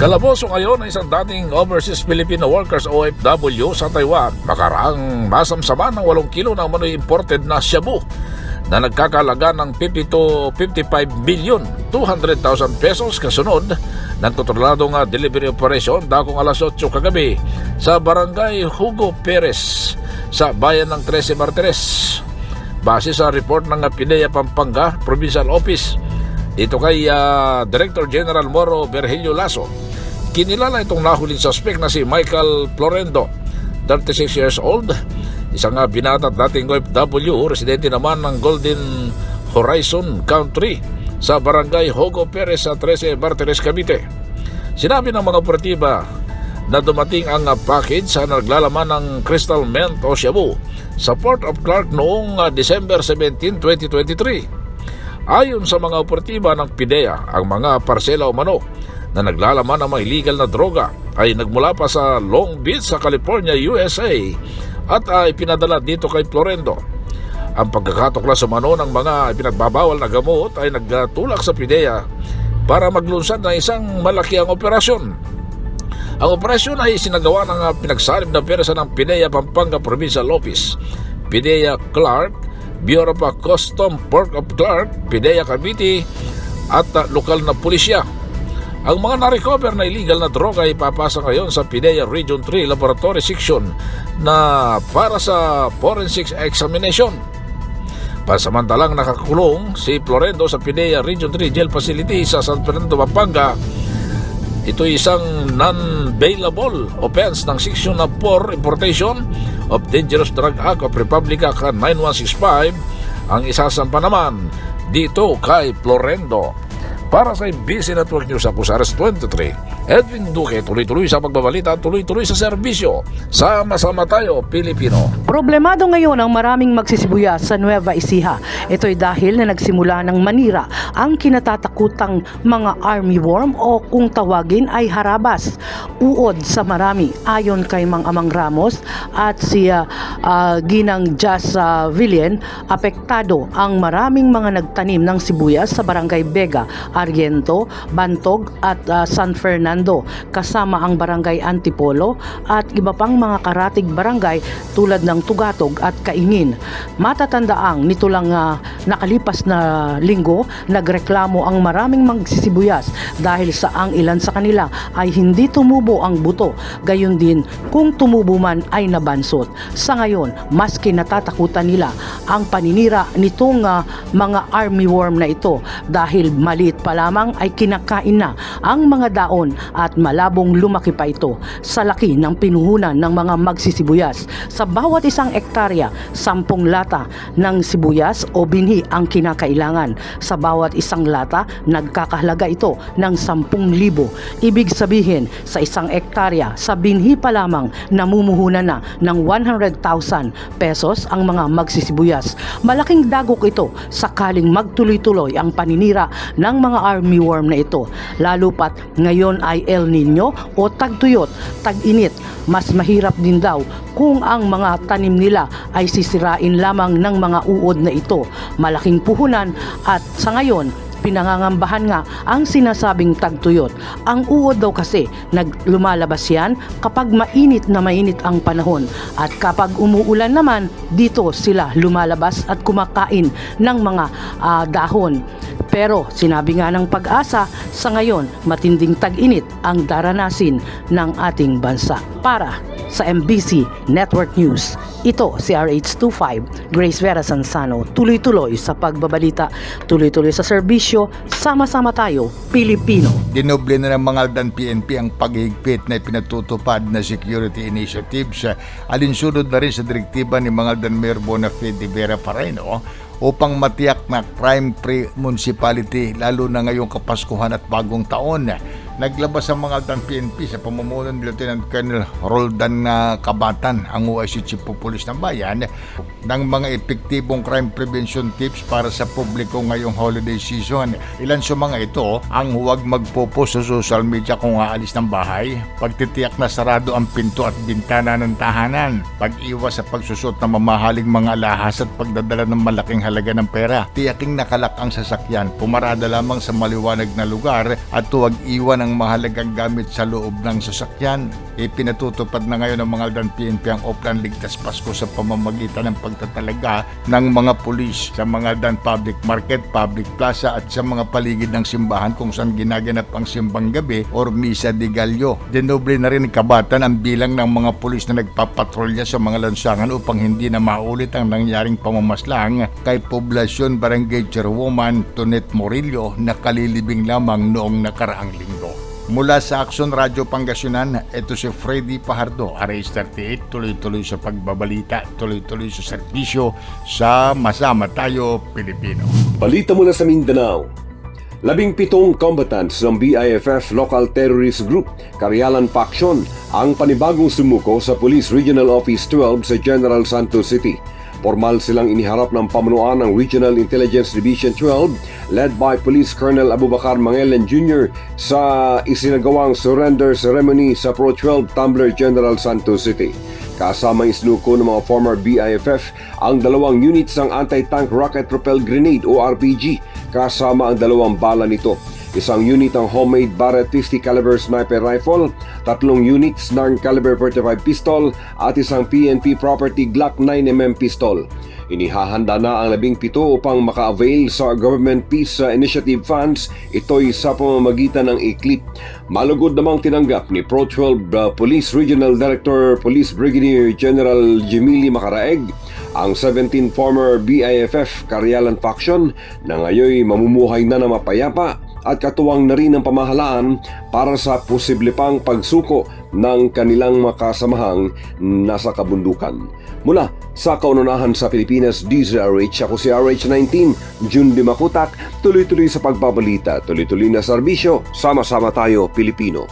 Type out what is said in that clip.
Kalaboso ngayon ang isang dating Overseas Filipino Workers OFW sa Taiwan. Makaraang masamsama ng 8 kilo ng manoy imported na shabu na nagkakalaga ng 50 to 55 million 200,000 pesos kasunod ng kontroladong ah, delivery operation dakong alas 8 kagabi sa barangay Hugo Perez sa bayan ng 13 Martires. Base sa report ng Pinea Pampanga Provincial Office dito kay ah, Director General Moro Virgilio Lasso, kinilala itong nahuling suspect na si Michael Florendo, 36 years old, isang binata at dating OFW, residente naman ng Golden Horizon Country sa barangay Hogo Perez sa 13 Barteres, Cavite. Sinabi ng mga operatiba na dumating ang package sa naglalaman ng Crystal Mint o Shabu sa Port of Clark noong uh, December 17, 2023. Ayon sa mga operatiba ng PIDEA, ang mga parsela o mano na naglalaman ng mga illegal na droga ay nagmula pa sa Long Beach sa California, USA at ay pinadala dito kay Florendo. Ang pagkakatukla sa mano ng mga pinagbabawal na gamot ay nagtulak sa PIDEA para maglunsad ng isang malakiang operasyon. Ang operasyon ay sinagawa ng pinagsalib na pera ng PIDEA Pampanga Provincial Office, PIDEA Clark, Bureau of Custom Port of Clark, PIDEA Cavite at uh, lokal na pulisya. Ang mga na-recover na illegal na droga ay papasa ngayon sa PIDEA Region 3 Laboratory Section na para sa forensics examination. Pasamantalang nakakulong si Florendo sa PIDEA Region 3 Jail Facility sa San Fernando, Pampanga ito isang non-bailable offense ng Section of 4 Importation of Dangerous Drug Act of Republic Act 9165 ang isasampa naman dito kay Florendo. Para sa BC Network News ako sa Aras 23, Edwin Duque tuloy-tuloy sa pagbabalita tuloy-tuloy sa serbisyo. Sama-sama tayo, Pilipino. Problemado ngayon ang maraming magsisibuyas sa Nueva Ecija. Ito'y dahil na nagsimula ng manira ang kinatatakutang mga army worm o kung tawagin ay harabas. Uod sa marami ayon kay Mang Amang Ramos at si ah, ah, Ginang Jas uh, Villen, apektado ang maraming mga nagtanim ng sibuyas sa Barangay Vega, Argento, Bantog at ah, San Fernando kasama ang Barangay Antipolo at iba pang mga karatig barangay tulad ng Tugatog at Kaingin. Matatandaang nito lang ah, nakalipas na linggo nagreklamo ang maraming magsisibuyas dahil sa ang ilan sa kanila ay hindi tumubo ang buto. Gayon din kung tumubo man ay nabansot. Sa ngayon, maski natatakutan nila ang paninira nitong ah, mga army worm na ito dahil maliit pa lamang ay kinakain na ang mga daon at malabong lumaki pa ito sa laki ng pinuhunan ng mga magsisibuyas. Sa bawat isang ektarya, sampung lata ng sibuyas o binhi ang kinakailangan. Sa bawat isang lata, nagkakahalaga ito ng 10,000. Ibig sabihin, sa isang ektarya, sa binhi pa lamang, namumuhunan na ng 100,000 pesos ang mga magsisibuyas. Malaking dagok ito sakaling magtuloy-tuloy ang paninira ng mga army worm na ito. Lalo pat ngayon ay El Nino o tagtuyot, tag-init. Mas mahirap din daw kung ang mga tanim nila ay sisirain lamang ng mga uod na ito. Malaking puhunan at sa ngayon pinangangambahan nga ang sinasabing tagtuyot. Ang uod daw kasi naglumalabas yan kapag mainit na mainit ang panahon at kapag umuulan naman dito sila lumalabas at kumakain ng mga ah, dahon. Pero sinabi nga ng pag-asa, sa ngayon matinding tag-init ang daranasin ng ating bansa. Para sa MBC Network News, ito si RH25, Grace Vera Sansano, tuloy-tuloy sa pagbabalita, tuloy-tuloy sa serbisyo, sama-sama tayo, Pilipino. Dinoble na ng mga Aldan PNP ang paghigpit na pinatutupad na security initiatives alinsunod na rin sa direktiba ni mga Aldan Mayor Bonafide Vera Pareno upang matiyak na crime-free municipality lalo na ngayong Kapaskuhan at Bagong Taon. Naglabas ang mga Aldan PNP sa pamumuno ni Lieutenant Colonel Roldan na Kabatan, ang OIC Chief of Police ng Bayan, ng mga epektibong crime prevention tips para sa publiko ngayong holiday season. Ilan sa mga ito ang huwag magpo-post sa social media kung aalis ng bahay, pagtitiyak na sarado ang pinto at bintana ng tahanan, pag-iwas sa pagsusot ng mamahaling mga alahas at pagdadala ng malaking halaga ng pera, tiyaking nakalak ang sasakyan, pumarada lamang sa maliwanag na lugar at huwag iwan ang ng mahalagang gamit sa loob ng sasakyan. Ipinatutupad na ngayon ng mga Aldan PNP ang Oplan Ligtas Pasko sa pamamagitan ng pagtatalaga ng mga pulis sa mga Aldan Public Market, Public Plaza at sa mga paligid ng simbahan kung saan ginaganap ang simbang gabi or Misa de Gallo. Denoble na rin kabatan ang bilang ng mga pulis na nagpapatrolya sa mga lansangan upang hindi na maulit ang nangyaring pamamaslang kay Poblasyon Barangay Chairwoman Tonet Morillo na kalilibing lamang noong nakaraang linggo. Mula sa Action Radio Pangasinan, ito si Freddy Pahardo, RH38, tuloy-tuloy sa pagbabalita, tuloy-tuloy sa serbisyo sa Masama Tayo, Pilipino. Balita mula sa Mindanao. Labing pitong combatants ng BIFF Local Terrorist Group, Karyalan Faction, ang panibagong sumuko sa Police Regional Office 12 sa General Santos City. Formal silang iniharap ng pamunuan ng Regional Intelligence Division 12 led by Police Colonel Abubakar Mangelen Jr. sa isinagawang surrender ceremony sa Pro 12 Tumbler General Santos City. Kasama isinuko ng mga former BIFF ang dalawang units ng anti-tank rocket propelled grenade o RPG kasama ang dalawang bala nito. Isang unit ng homemade Barrett 50 caliber sniper rifle, tatlong units ng caliber 45 pistol at isang PNP property Glock 9mm pistol. Inihahanda na ang labing pito upang maka-avail sa Government Peace Initiative funds, ito'y sa pamamagitan ng ECLIP. Malugod namang tinanggap ni Pro 12 uh, Police Regional Director Police Brigadier General Jemili Macaraeg ang 17 former BIFF Karyalan Faction na ngayon mamumuhay na na mapayapa at katuwang na rin ang pamahalaan para sa posible pang pagsuko ng kanilang makasamahang nasa kabundukan. Mula sa kaununahan sa Pilipinas, DZRH, ako si RH19, June Dimakutak, tuloy-tuloy sa pagbabalita, tuloy-tuloy na serbisyo, sama-sama tayo Pilipino.